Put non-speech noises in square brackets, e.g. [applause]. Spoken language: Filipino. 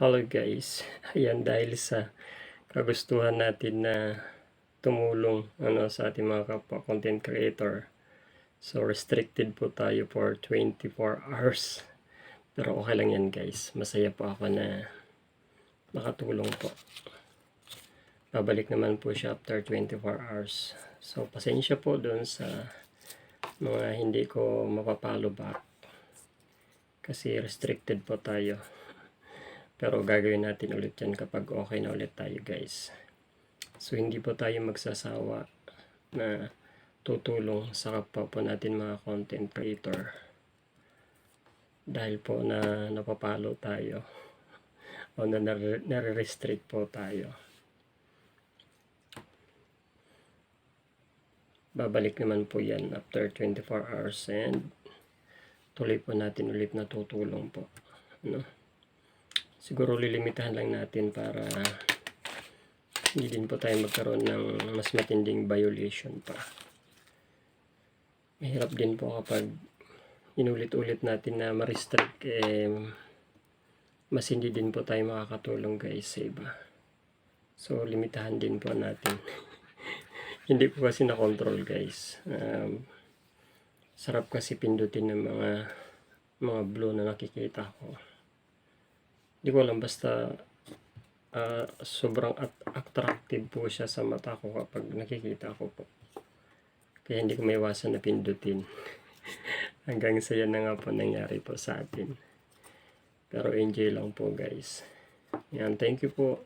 Hello guys. [laughs] Ayan dahil sa kagustuhan natin na tumulong ano sa ating mga kapwa content creator. So restricted po tayo for 24 hours. Pero okay lang yan guys. Masaya po ako na makatulong po. Babalik naman po siya after 24 hours. So pasensya po doon sa mga hindi ko mapapalo back. Kasi restricted po tayo. Pero gagawin natin ulit yan kapag okay na ulit tayo guys. So hindi po tayo magsasawa na tutulong sa kapwa po natin mga content creator. Dahil po na napapalo tayo o na nare- nare-restrict po tayo. Babalik naman po yan after 24 hours and tuloy po natin ulit na tutulong po. No? Siguro lilimitahan lang natin para hindi din po tayo magkaroon ng mas matinding violation pa. Mahirap din po kapag inulit-ulit natin na ma-restrict eh, mas hindi din po tayo makakatulong guys sa iba. So, limitahan din po natin. [laughs] hindi ko kasi na-control guys. Um, sarap kasi pindutin ng mga mga blue na nakikita ko. Hindi ko alam basta ah, sobrang at- attractive po siya sa mata ko kapag nakikita ko po. Kaya hindi ko maiwasan na pindutin. [laughs] Hanggang sa yan na nga po nangyari po sa atin. Pero enjoy lang po guys. Yan, thank you po.